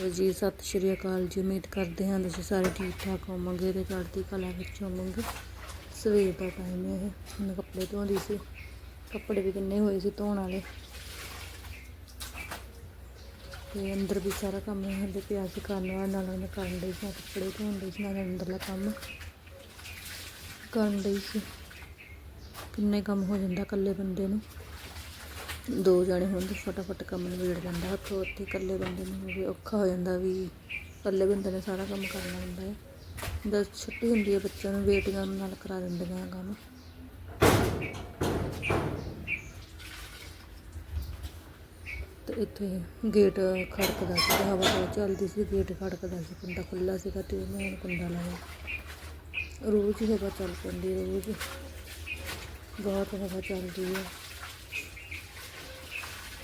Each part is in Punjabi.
ਲਓ ਜੀ, ਸਤਿ ਸ਼੍ਰੀ ਅਕਾਲ ਜੀ। ਉਮੀਦ ਕਰਦੇ ਹਾਂ ਤੁਸੀਂ ਸਾਰੇ ਠੀਕ ਠਾਕ ਹੋਵੋਗੇ ਤੇ ਚੜ੍ਹਦੀ ਕਲਾ ਵਿੱਚ ਹੋਵੋਗੇ। ਸਵੇਰ ਦਾ ਟਾਈਮ ਹੈ ਇਹ। ਮੈਂ ਕੱਪੜੇ ਧੋਂਦੀ ਸੀ। ਕੱਪੜੇ ਵੀ ਕਿੰਨੇ ਹੋਏ ਸੀ ਧੋਣ ਵਾਲੇ। ਤੇ ਅੰਦਰ ਵੀ ਸਾਰਾ ਕੰਮ ਹਲੇ ਪਿਆ ਸੀ ਕਰਨ ਵਾਲਾ ਨਾਲ ਮੈਂ ਕਰਨ ਲਈ ਸੀ। ਕੱਪੜੇ ਧੋਣ ਲਈ ਸੀ, ਨਾਲ ਅੰਦਰਲਾ ਕੰਮ ਕਰਨ ਲਈ ਸੀ। ਕਿੰਨੇ ਕੰਮ ਹੋ ਜਾਂਦਾ ਇਕੱਲੇ ਬੰਦੇ ਨੂੰ। ਦੋ ਜਣੇ ਹੋਣ ਤੇ ਫਟਾਫਟ ਕੰਮ ਨਿਬੇੜ ਜਾਂਦਾ ਹੱਥੋਂ ਹੱਥੀ ਇਕੱਲੇ ਬੰਦੇ ਨੂੰ ਵੀ ਔਖਾ ਹੋ ਜਾਂਦਾ ਵੀ ਇਕੱਲੇ ਬੰਦੇ ਨੇ ਸਾਰਾ ਕੰਮ ਕਰਨਾ ਹੁੰਦਾ ਹੈ। ਦਸ ਛੁੱਟੀ ਹੁੰਦੀ ਹੈ ਬੱਚਿਆਂ ਨੂੰ ਬੇਟੀਆਂ ਨਾਲ ਕਰਾ ਦਿੰਦੀਆਂ ਕੰਮ। ਤੇ ਇੱਥੇ ਗੇਟ ਖੜਕਦਾ ਸੀ ਹਵਾ ਬਹੁਤ ਚੱਲਦੀ ਸੀ ਗੇਟ ਖੜਕਦਾ ਸੀ ਕੁੰਡਾ ਖੁੱਲਾ ਸੀਗਾ ਤੇ ਮੈਂ ਹੁਣ ਕੁੰਡਾ ਲਾਇਆ। ਰੋਜ਼ ਹੀ ਹਵਾ ਚੱਲ ਪੈਂਦੀ ਹੈ, ਰੋਜ਼। ਬਹੁਤ ਹਵਾ ਚੱਲਦੀ ਹੈ।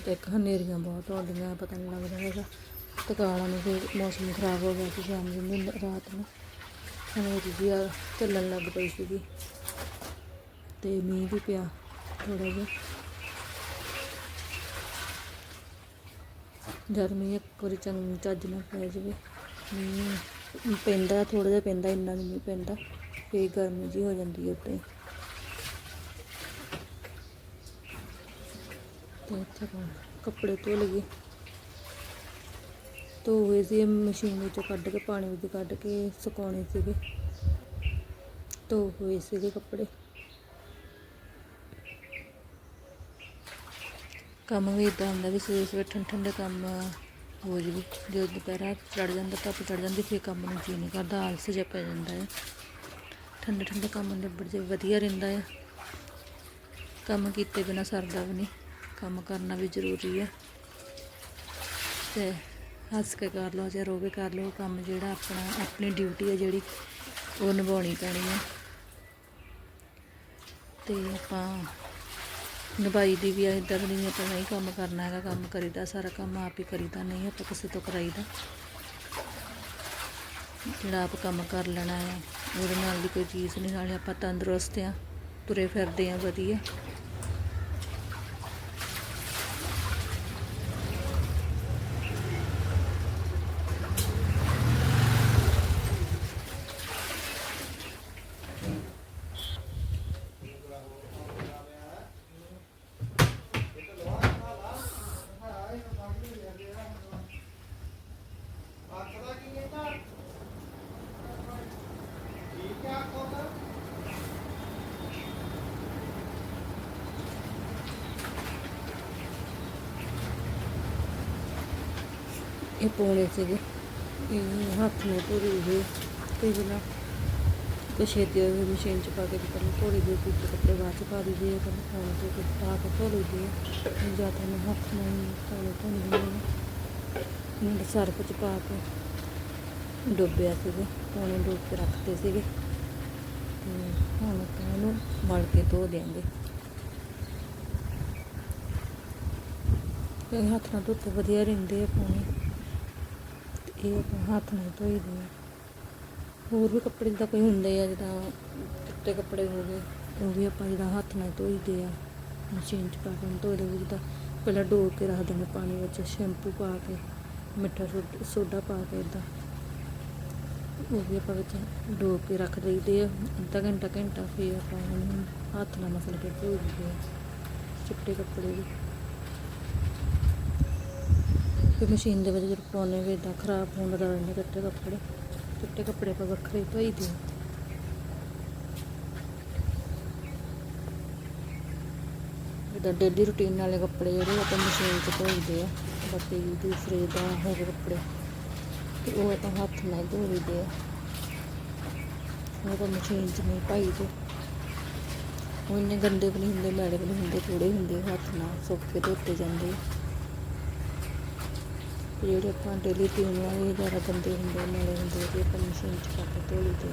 ਤੇ ਇੱਕ ਹਨੇਰੀਆਂ ਬਹੁਤ ਆਉਂਦੀਆਂ ਪਤਾ ਨਹੀਂ ਲੱਗਦਾ ਹੈਗਾ। ਤੇ ਕਾਲਾਂ ਨੂੰ ਫਿਰ ਮੌਸਮ ਖਰਾਬ ਹੋ ਗਿਆ ਸੀ ਸ਼ਾਮ ਦੀ ਰਾਤ ਨੂੰ। ਹਨੇਰੀ ਵੀ ਆ ਚੱਲਣ ਲੱਗ ਪਈ ਸੀਗੀ। ਤੇ ਮੀਂਹ ਵੀ ਪਿਆ ਥੋੜਾ ਜਿਹਾ। ਜਦ ਮੀਂਹ ਇੱਕ ਵਾਰੀ ਚੰਗੀ ਚੱਜ ਨਾਲ ਪੈ ਜਾਵੇ, ਮੀਂਹ ਪੈਂਦਾ ਥੋੜਾ ਜਿਹਾ ਪੈਂਦਾ, ਇੰਨਾ ਨਹੀਂ ਪੈਂਦਾ। ਫੇਰ ਗਰਮੀ ਜੀ ਹੋ ਜਾਂਦੀ ਹੈ ਉੱਤੇ ਤੇ ਇੱਥੇ ਹੁਣ ਕੱਪੜੇ ਧੋ ਲਈਏ। ਧੋ ਹੋਏ ਸੀ, ਮਸ਼ੀਨ ਵਿੱਚੋਂ ਕੱਢ ਕੇ, ਪਾਣੀ ਵਿੱਚ ਕੱਢ ਕੇ ਸੁਕਾਉਣੇ ਸੀਗੇ। ਧੋ ਹੋਏ ਸੀਗੇ ਕੱਪੜੇ। ਕੰਮ ਵੀ ਇਦਾਂ ਹੁੰਦਾ ਵੀ ਸਵੇਰੇ ਸਵੇਰੇ ਠੰਡੇ ਠੰਡੇ ਕੰਮ ਹੋ ਜਵੇ। ਜਦੋਂ ਦੁਪਹਿਰਾ ਚੜ ਜਾਂਦਾ, ਧੁੱਪ ਚੜ ਜਾਂਦੀ, ਫਿਰ ਕੰਮ ਨੂੰ ਜੀ ਨਹੀਂ ਕਰਦਾ, ਆਲਸ ਜਿਹਾ ਪੈ ਜਾਂਦਾ ਹੈ ਠੰਡੇ ਠੰਡੇ ਕੰਮ ਨਿਬੜ ਜੇ ਵਧੀਆ ਰਹਿੰਦਾ ਹੈ ਕੰਮ ਕੀਤੇ ਬਿਨਾ ਸਰਦਾ ਵੀ ਨਹੀਂ। ਕੰਮ ਕਰਨਾ ਵੀ ਜ਼ਰੂਰੀ ਹੈ ਤੇ ਹੱਸ ਕੇ ਕਰ ਲਓ, ਜਾਂ ਰੋ ਕੇ ਕਰ ਲਓ, ਕੰਮ ਜਿਹੜਾ ਆਪਣਾ, ਆਪਣੀ ਡਿਊਟੀ ਹੈ ਜਿਹੜੀ, ਉਹ ਨਿਭਾਉਣੀ ਪੈਣੀ ਹੈ ਤੇ ਆਪਾਂ ਨਿਭਾਈ ਦੀ ਵੀ ਇਦਾਂ ਵੀ ਨਹੀਂ ਆਪਾਂ ਨਹੀਂ ਕੰਮ ਕਰਨਾ ਹੈਗਾ, ਕੰਮ ਕਰੀਦਾ, ਸਾਰਾ ਕੰਮ ਆਪ ਹੀ ਕਰੀਦਾ, ਨਹੀਂ ਆਪਾਂ ਕਿਸੇ ਤੋਂ ਕਰਾਈਦਾ। ਜਿਹੜਾ ਆਪ ਕੰਮ ਕਰ ਲੈਣਾ ਹੈ ਉਹਦੇ ਨਾਲ ਦੀ ਕੋਈ ਚੀਜ਼ ਨਹੀਂ, ਨਾਲੇ ਆਪਾਂ ਤੰਦਰੁਸਤ ਆ, ਤੁਰੇ ਫਿਰਦੇ ਆ ਵਧੀਆ। ਇਹ ਪਾਉਣੇ ਸੀਗੇ। ਇਹ ਹੱਥ ਨੂੰ ਧੋਰੀ ਹੋਏ ਤੇ ਬਿਨਾ ਤੇ ਛੇਤੀ ਹੋਏ ਮਸ਼ੀਨ ਚ ਪਾ ਕੇ ਤੇ ਪਹਿਲਾਂ ਧੋਰੀ ਦੇ ਕੁਝ ਕੱਪੜੇ ਬਾਅਦ ਚ ਪਾ ਦਈਏ ਆ ਪਹਿਲਾਂ ਪਾਉਣੇ ਕੁਝ ਪਾ ਕੇ ਧੋ ਲਈਦੇ ਆ। ਜਾਂ ਤਾਂ ਮੈਂ ਹੱਥ ਨਾਲ ਹੀ ਧੋਣੇ ਧੋਣੇ ਨੇ। ਮੈਂ ਸਰਫ ਚ ਪਾ ਕੇ ਡੁੱਬਿਆ ਸੀਗਾ, ਪਾਣੀ ਡੁੱਬ ਕੇ ਰੱਖਦੇ ਸੀਗੇ। ਤੇ ਹੁਣ ਆਪਾਂ ਇਹਨੂੰ ਮਲ ਕੇ ਧੋ ਦਿਆਂਗੇ। ਇਹ ਹੱਥ ਨਾਲ ਧੋਤੇ ਵਧੀਆ ਰਹਿੰਦੇ ਆ ਪਾਣੀ ਤੇ ਇਹ ਆਪਾਂ ਹੱਥ ਨਾਲ ਧੋਈਦੇ ਆ ਹੋਰ ਵੀ ਕੱਪੜੇ ਜਿੱਦਾਂ ਕੋਈ ਹੁੰਦੇ ਆ, ਜਿੱਦਾਂ ਚਿੱਟੇ ਕੱਪੜੇ ਹੋ ਗਏ, ਉਹ ਵੀ ਆਪਾਂ ਜਿੱਦਾਂ ਹੱਥ ਨਾਲ ਧੋਈਦੇ ਆ। ਮਸ਼ੀਨ 'ਚ ਪਾ ਕੇ ਉਹਨੂੰ ਧੋਈਦੇ ਜਿੱਦਾਂ ਪਹਿਲਾਂ ਡੋਬ ਕੇ ਰੱਖ ਦਿੰਦੇ ਪਾਣੀ ਵਿੱਚ, ਸ਼ੈਂਪੂ ਪਾ ਕੇ, ਮਿੱਠਾ ਸੋਡ- ਸੋਡਾ ਪਾ ਕੇ ਇਦਾਂ ਉਹ ਵੀ ਆਪਾਂ ਵਿੱਚ ਡੋਬ ਕੇ ਰੱਖ ਦਈਦੇ ਆ। ਅੱਧਾ ਘੰਟਾ ਘੰਟਾ ਫਿਰ ਆਪਾਂ ਉਹਨੂੰ ਹੱਥ ਨਾਲ ਮਸਲ ਕੇ ਧੋ ਦਿੰਦੇ ਆ ਚਿੱਟੇ ਕੱਪੜੇ ਵੀ। ਫਿਰ ਮਸ਼ੀਨ ਦੇ ਵਿੱਚ ਜਦੋਂ ਪਾਉਣੇ ਵੀ ਇਦਾਂ ਖਰਾਬ ਹੋਣ ਦਾ ਰਹਿੰਦੇ ਚਿੱਟੇ ਕੱਪੜੇ ਚਿੱਟੇ ਕੱਪੜੇ ਆਪਾਂ ਵੱਖਰੇ ਧੋਈ ਦੇ ਜਿੱਦਾਂ ਡੇਲੀ ਰੁਟੀਨ ਵਾਲੇ ਕੱਪੜੇ ਜਿਹੜੇ ਆਪਾਂ ਮਸ਼ੀਨ 'ਚ ਧੋਈਦੇ ਆ, ਬਾਕੀ ਦੂਸਰੇ ਦਾ ਹੋ ਗਏ ਕੱਪੜੇ, ਤੇ ਉਹ ਆਪਾਂ ਹੱਥ ਨਾਲ ਧੋਈਦੇ ਆ। ਉਹ ਤਾਂ ਮਸ਼ੀਨ 'ਚ ਨਹੀਂ ਪਾਈ ਦੇ। ਉਹ ਇੰਨੇ ਗੰਦੇ ਵੀ ਨਹੀਂ ਹੁੰਦੇ, ਮੈਲੇ ਵੀ ਨਹੀਂ ਹੁੰਦੇ ਥੋੜੇ ਹੁੰਦੇ ਹੱਥ ਨਾਲ ਸੁੱਕ ਕੇ ਧੋਤੇ ਜਾਂਦੇ ਆ। ਜਿਹੜੇ ਆਪਾਂ ਡੇਲੀ ਪੀਣ ਵਾਲੇ ਜ਼ਿਆਦਾ ਗੰਦੇ ਹੁੰਦੇ ਮੈਲੇ ਹੁੰਦੇ ਉਹ ਆਪਾਂ ਮਸ਼ੀਨ 'ਚ ਪਾ ਧੋ ਲਈਦੇ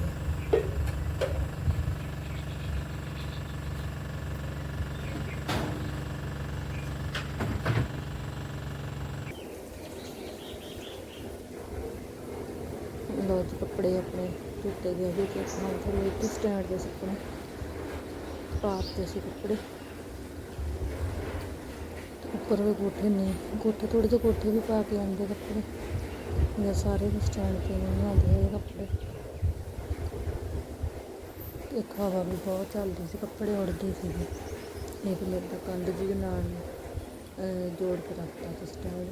ਲੋ ਜੀ, ਕੱਪੜੇ ਆਪਣੇ ਧੁੱਤੇ ਗਏ ਸੀ ਤੇ ਆਪਾਂ ਫਿਰ ਇੱਕ ਸਟੈਂਡ ਦੇ ਸੁੱਕਣੇ ਪਾਪ ਤੇ ਸੀ ਕੱਪੜੇ। ਉੱਪਰ ਵੀ ਕੋਠੇ ਨੇ। ਕੋਠੇ ਥੋੜੇ ਜਿਹੇ ਕੋਠੇ ਵੀ ਪਾ ਕੇ ਆਉਂਦੇ ਕੱਪੜੇ। ਇਹ ਸਾਰੇ ਸਟੈਂਡ ਤੇ ਨਹੀਂ ਆਉਂਦੇ ਇਹ ਕੱਪੜੇ। ਇੱਕ ਹਵਾ ਵੀ ਬਹੁਤ ਚੱਲਦੀ ਸੀ ਕੱਪੜੇ ਉੜਦੇ ਸੀਗੇ। ਇਹ ਵੀ ਤਾਂ ਕੰਧ ਜੀ ਦੇ ਨਾਲ ਅਹ, ਜੋੜ ਕੇ ਰੱਖਤਾ ਸੀ ਸਟੈਂਡ।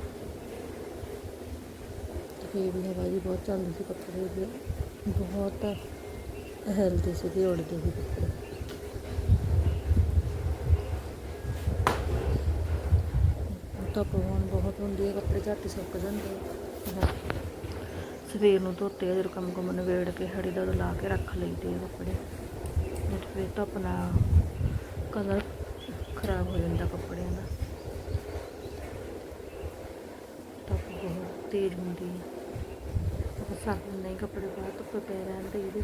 ਤੇ ਵੀ ਹਵਾ ਜੀ ਬਹੁਤ ਚੱਲਦੀ ਸੀ ਕੱਪੜੇ ਵੀ ਬਹੁਤ ਹੈਲਦੀ ਸੀਗੇ ਉੜਦੇ ਸੀ ਕੱਪੜੇ। ਧੁੱਪ ਹੁਣ ਬਹੁਤ ਹੁੰਦੀ ਹੈ, ਕੱਪੜੇ ਝੱਟ ਸੁੱਕ ਜਾਂਦੇ ਆ। ਸਵੇਰ ਨੂੰ ਧੋਤੇ ਆ, ਜਦੋਂ ਕੰਮ ਕੁੰਮ ਨਵੇੜ ਕੇ ਹੜੀ ਦਾ ਲਾ ਕੇ ਰੱਖ ਲਈਦੇ ਆ ਕੱਪੜੇ। ਨਹੀਂ ਫਿਰ ਧੁੱਪ ਨਾਲ ਕਲਰ ਖਰਾਬ ਹੋ ਜਾਂਦਾ ਕੱਪੜਿਆਂ ਦਾ। ਧੁੱਪ ਬਹੁਤ ਤੇਜ਼ ਹੁੰਦੀ ਹੈ। ਆਪਾਂ ਸੱਕ ਨਹੀਂ ਕੱਪੜੇ ਬਾਹਰ ਧੁੱਪ ਪਏ ਰਹਿਣ ਦੇ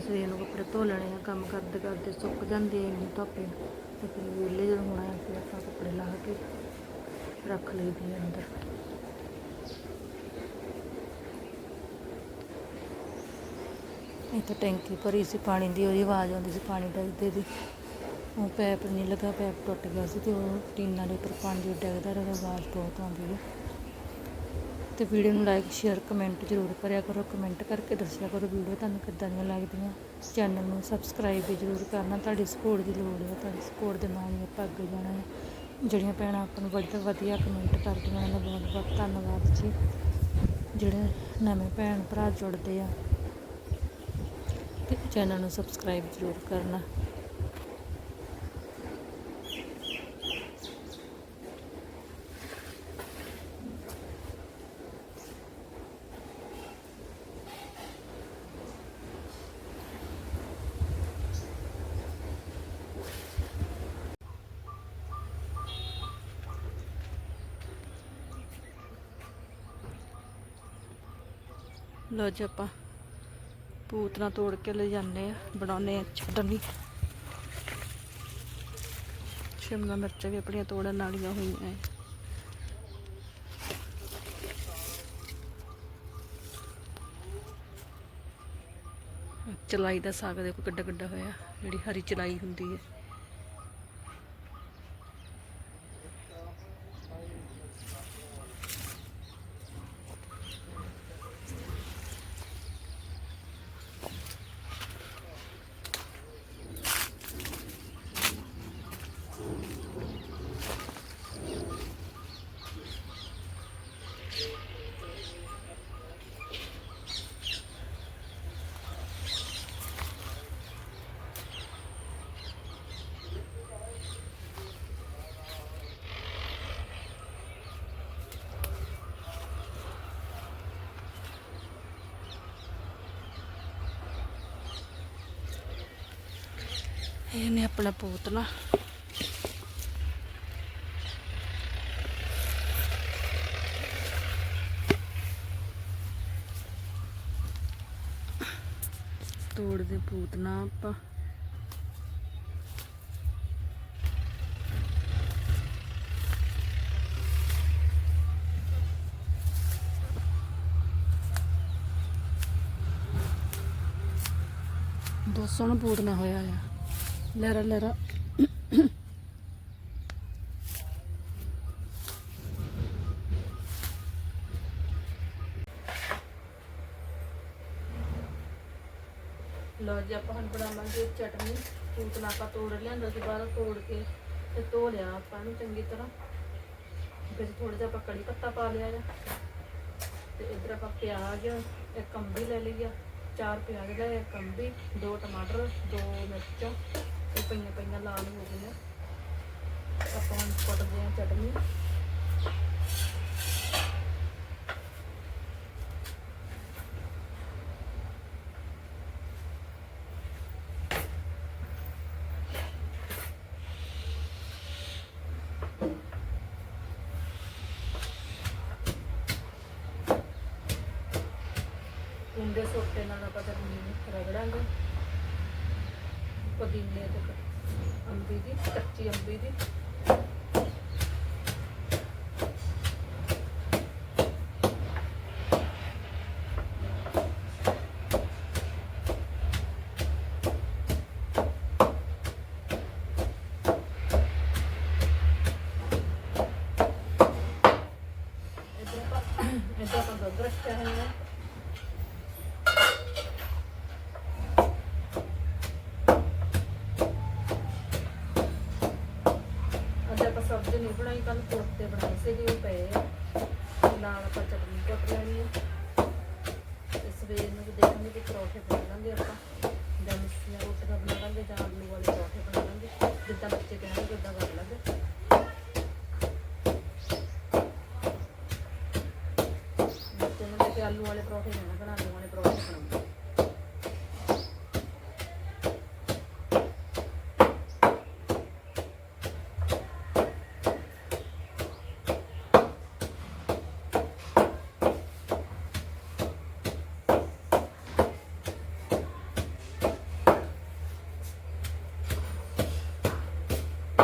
ਸਵੇਰ ਨੂੰ ਕੱਪੜੇ ਧੋ ਲੈਣੇ ਆ, ਕੰਮ ਕਰਦੇ ਕਰਦੇ ਸੁੱਕ ਜਾਂਦੇ ਆ ਇੰਨੀ ਧੁੱਪੇ। ਤੇ ਫਿਰ ਵਿਹਲੇ ਜਦੋਂ ਹੋਣਾ ਫਿਰ ਆਪਾਂ ਕੱਪੜੇ ਲਾ ਕੇ ਰੱਖ ਲਈਦੇ ਆ ਅੰਦਰ। ਇੱਥੇ ਟੈਂਕੀ ਭਰੀ ਸੀ, ਪਾਣੀ ਦੀ ਉਹਦੀ ਆਵਾਜ਼ ਆਉਂਦੀ ਸੀ, ਪਾਣੀ ਡਿੱਗਦੇ ਦੀ। ਉਹ ਪੈਪ ਨਹੀਂ ਲੱਗਾ, ਪੈਪ ਟੁੱਟ ਗਿਆ ਸੀ ਤੇ ਉਹ ਟੀਨਾਂ ਦੇ ਉੱਪਰ ਪਾਣੀ ਡਿੱਗਦਾ ਰਿਹਾ ਆਵਾਜ਼ ਬਹੁਤ ਆਉਂਦੀ ਹੈ ਤੇ ਵੀਡੀਓ ਨੂੰ ਲਾਈਕ ਸ਼ੇਅਰ ਕਮੈਂਟ ਜ਼ਰੂਰ ਕਰਿਆ ਕਰੋ ਕਮੈਂਟ ਕਰਕੇ ਦੱਸਿਆ ਕਰੋ ਵੀਡੀਓ ਤੁਹਾਨੂੰ ਕਿੱਦਾਂ ਦੀਆਂ ਲੱਗਦੀਆਂ। ਚੈਨਲ ਨੂੰ ਸਬਸਕ੍ਰਾਈਬ ਵੀ ਜ਼ਰੂਰ ਕਰਨਾ, ਤੁਹਾਡੀ ਸਪੋਰਟ ਦੀ ਲੋੜ ਹੈ, ਤੁਹਾਡੀ ਸਪੋਰਟ ਦੇ ਨਾਲ ਹੀ ਆਪਾਂ ਅੱਗੇ ਜਾਣਾ ਹੈ। ਜਿਹੜੀਆਂ ਭੈਣਾਂ ਆਪਾਂ ਨੂੰ ਵਧੀਆ ਵਧੀਆ ਕਮੈਂਟ ਕਰਦੀਆਂ ਉਹਨਾਂ ਦਾ ਬਹੁਤ ਬਹੁਤ ਧੰਨਵਾਦ ਜੀ। ਜਿਹੜੇ ਨਵੇਂ ਭੈਣ ਭਰਾ ਜੁੜਦੇ ਆ, ਤੇ ਚੈਨਲ ਨੂੰ ਸਬਸਕ੍ਰਾਈਬ ਜ਼ਰੂਰ ਕਰਨਾ। ਲੋ ਜੀ ਆਪਾਂ ਪੂਤਨਾ ਤੋੜ ਕੇ ਲੈ ਜਾਂਦੇ ਆ, ਬਣਾਉਨੇ ਆ ਚਟਨੀ। ਸ਼ਿਮਲਾ ਮਿਰਚਾਂ ਵੀ ਆਪਣੀਆਂ ਤੋੜਨ ਵਾਲੀਆਂ ਹੋਈਆਂ ਐ। ਚਲਾਈ ਦਾ ਸਾਗ ਦੇਖੋ ਕਿੱਡਾ ਕਿੱਡਾ ਹੋਇਆ, ਜਿਹੜੀ ਹਰੀ ਚਲਾਈ ਹੁੰਦੀ ਹੈ ਇਹਨੇ ਆਪਣਾ ਪੋਤਲਾ ਤੋੜਦੇ ਪੂਤਨਾ ਆਪਾਂ। ਬਹੁਤ ਸੋਹਣਾ ਪੂਤਨਾ ਹੋਇਆ ਆ। ਲਹਿਰਾ ਲਹਿਰਾ। ਲੋ ਜੀ, ਆਪਾਂ ਹੁਣ ਬਣਾਵਾਂਗੇ ਚਟਨੀ। ਪੂਤਨਾ ਆਪਾਂ ਤੋੜ ਲਿਆਂਦਾ ਸੀ, ਬਾਹਰੋਂ ਤੋੜ ਕੇ ਤੇ ਧੋ ਲਿਆ ਆਪਾਂ ਨੂੰ ਚੰਗੀ ਤਰ੍ਹਾਂ। ਵਿੱਚ ਥੋੜਾ ਜਿਹਾ ਆਪਾਂ ਕੜੀ ਪੱਤਾ ਪਾ ਲਿਆ ਆ। ਤੇ ਇੱਧਰ ਆਪਾਂ ਪਿਆਜ਼, ਇੱਕ ਅੰਬੀ ਲੈ ਲਈ ਆ। ਚਾਰ ਪਿਆਜ਼ ਦਾ ਇੱਕ ਅੰਬੀ ਦੋ ਟਮਾਟਰ, ਦੋ ਮਿਰਚਾਂ। ਪਈਆਂ ਪਈਆਂ ਲਾਲ ਹੋ ਗਈਆਂ ਆਪਾਂ ਹੁਣ ਕੁੱਟਦੇ ਆ ਚਟਨੀ ਉਹਦੇ ਸੋਟੇ ਨਾਲ ਆਪਾਂ ਚਟਨੀ ਨੂੰ ਰਗੜਾਂਗੇ ਪੁਦੀਨੇ ਤੇ ਅੰਬੀ ਦੀ ਕੱਚੀ ਅੰਬੀ ਦੀ। ਇੱਦਾਂ ਆਪਾਂ ਦੁੱਧ ਰੱਖਿਆ ਹੋਇਆ। ਬਣਾਈ ਕੱਲ ਕੋਫਤੇ ਬਣਾਏ ਸੀਗੇ, ਉਹ ਪਏ ਆ। ਨਾਲ ਆਪਾਂ ਚਟਨੀ ਕੁੱਟ ਲੈਣੀ ਆ। ਤੇ ਸਵੇਰ ਨੂੰ ਵੀ ਦੇਖਾਂਗੇ ਕਿ ਪਰੌਠੇ ਬਣਾ ਲਾਂਗੇ ਆਪਾਂ। ਜਾਂ ਮਿੱਸੀਆਂ ਰੋਟੀਆਂ ਬਣਾ ਲਾਂਗੇ, ਜਾਂ ਆਲੂ ਵਾਲੇ ਪਰੌਠੇ ਬਣਾ ਲਾਂਗੇ। ਜਿੱਦਾਂ ਬੱਚੇ ਕਹਿਣਗੇ ਉਦਾਂ ਕਰ ਲਾਂਗੇ। ਬੱਚੇ ਨੂੰ ਲੈ ਕੇ ਆਲੂ ਵਾਲੇ ਪਰੌਠੇ ਲੈਣਾ ਬਣਾ ਆਲੂ ਵਾਲੇ ਪਰੌਠੇ ਬਣਾਉਂਗੇ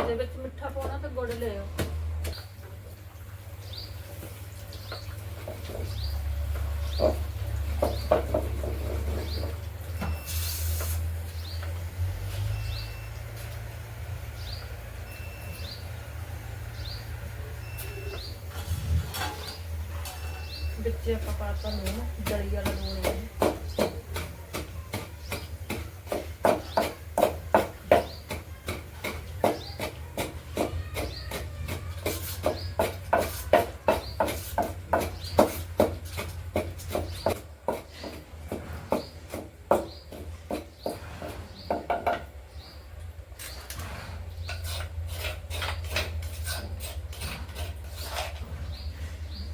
ਇਹਦੇ ਵਿੱਚ ਮਿੱਠਾ ਪਾਉਣਾ ਤੇ ਗੁੜ ਲਿਓ ਵਿੱਚ ਆਪਾਂ ਪਾਤਾ ਲੂਣ ਜਲੀ ਵਾਲਾ ਲੂਣ ਇਹ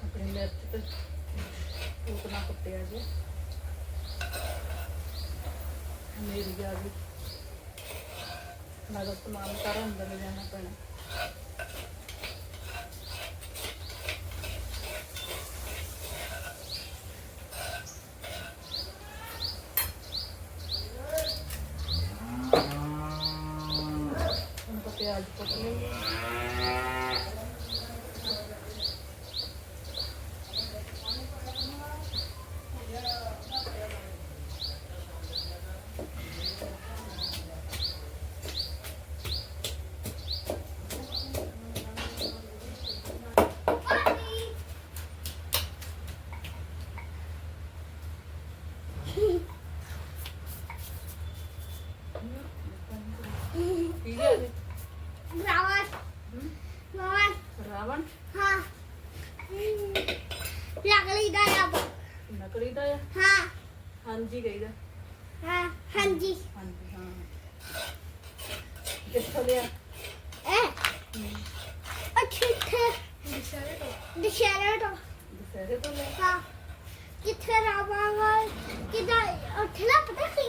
ਆਪਣੀ ਮਿਰਚ ਤੇ ਉਤਨਾ ਕੁੱਟਿਆ ਜੀ ਮੇਰੀ ਆ ਗਈ ਮੈਂ ਤਾਂ ਸਮਾਨ ਸਾਰਾ ਅੰਦਰ ਲੈ ਜਾਣਾ ਪੈਣਾ ਹੁਣ ਤਾਂ ਪਿਆਜ਼ ਕੁੱਟ ਲਈ ਕੀ ਹੈ ਜੀ ਰਾਵਣ ਹਮ? ਰਾਵਣ ਰਾਵਣ ਹਾਂ ਲੱਕੜੀ ਦਾ ਰੱਬ ਨਕਲੀ ਦਾ ਆ ਹਾਂ ਹਾਂਜੀ ਕਹੀਦਾ ਹਾਂ ਹਾਂਜੀ ਹਾਂਜੀ ਹਾਂ ਕਿੱਥੋਂ ਲਿਆ ਇਹ ਅੱਛਾ ਇੱਥੇ। ਦੁਸ਼ਹਿਰੇ ਤੋਂ। ਦੁਸਹਿਰੇ ਤੋਂ ਲਿਆ ਹਾਂ। ਕਿੱਥੇ ਰਾਵਣ ਕਿਦਾਂ? ਉੱਥੇ ਨਾ ਪਤਾ ਕੀ?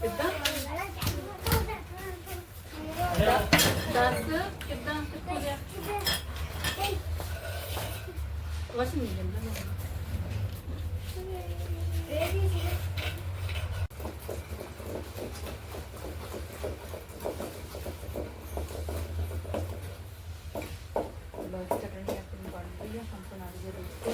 ਕਿੱਦਾਂ? ਦੱਸ ਕਿੱਦਾਂ ਕਿੱਥੋਂ ਲਿਆ ਕੁਛ ਨਹੀਂ ਜਾਂਦਾ ਮੈਨੂੰ ਬਸ ਚਟਣੀ ਆਪਣੀ ਬਣ ਗਈ ਆ ਹੁਣ ਬਣਾ ਲਈਏ ਰੋਟੀ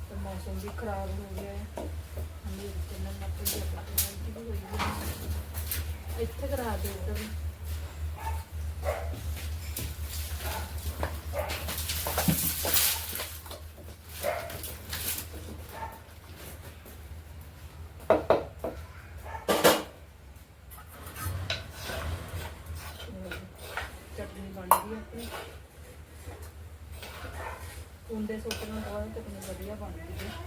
ਤੇ ਮੌਸਮ ਵੀ ਖਰਾਬ ਹੋ ਗਿਆ ਹੈ। ਹਨੇਰੀ ਚੱਲਣ ਲੱਗ ਪਈ ਹੈ ਬਾਹਰ ਕੀ ਹੋਈ ਹੈ। ਇੱਥੇ ਕਰਾ ਦੇ ਇੱਧਰ ਵੀ। ਚਟਨੀ ਬਣ ਗਈ ਆਪਣੀ। ਸੁੱਟਣ ਤੋਂ ਬਾਅਦ ਚਟਨੀ ਵਧੀਆ ਬਣ ਹੈ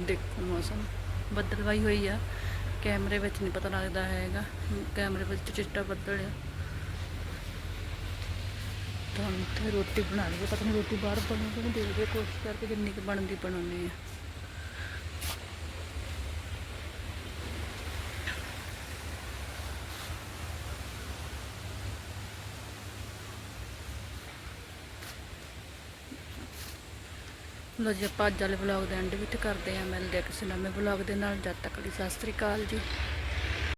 ਦੇਖੋ ਮੌਸਮ ਬੱਦਲਵਾਈ ਹੋਈ ਆ। ਕੈਮਰੇ ਵਿੱਚ ਨਹੀਂ ਪਤਾ ਲੱਗਦਾ ਹੈਗਾ। ਕੈਮਰੇ ਵਿੱਚ ਚਿੱਟਾ ਬੱਦਲ ਆ ਤਾਂ ਹੁਣ ਰੋਟੀ ਬਣਾ ਲਈ ਪਤਾ ਨਹੀਂ ਰੋਟੀ ਬਾਹਰ ਬਣੂਗੀ ਕਿ ਦੇਖਦੇ। ਕੋਸ਼ਿਸ਼ ਕਰਕੇ ਜਿੰਨੀ ਕੁ ਬਣਦੀ ਬਣਾਉਣੀ ਆ। ਲੋ ਜੀ, ਆਪਾਂ ਅੱਜ ਵਾਲੇ ਵਲੌਗ ਦੇ ਐਂਡ ਵਿੱਚ ਕਰਦੇ ਆ ਮਿਲਦੇ ਆ ਕਿਸੇ ਨਵੇਂ ਵਲੌਗ ਦੇ ਨਾਲ। ਜਦ ਤੱਕ ਲਈ ਸਤਿ ਸ੍ਰੀ ਅਕਾਲ ਜੀ।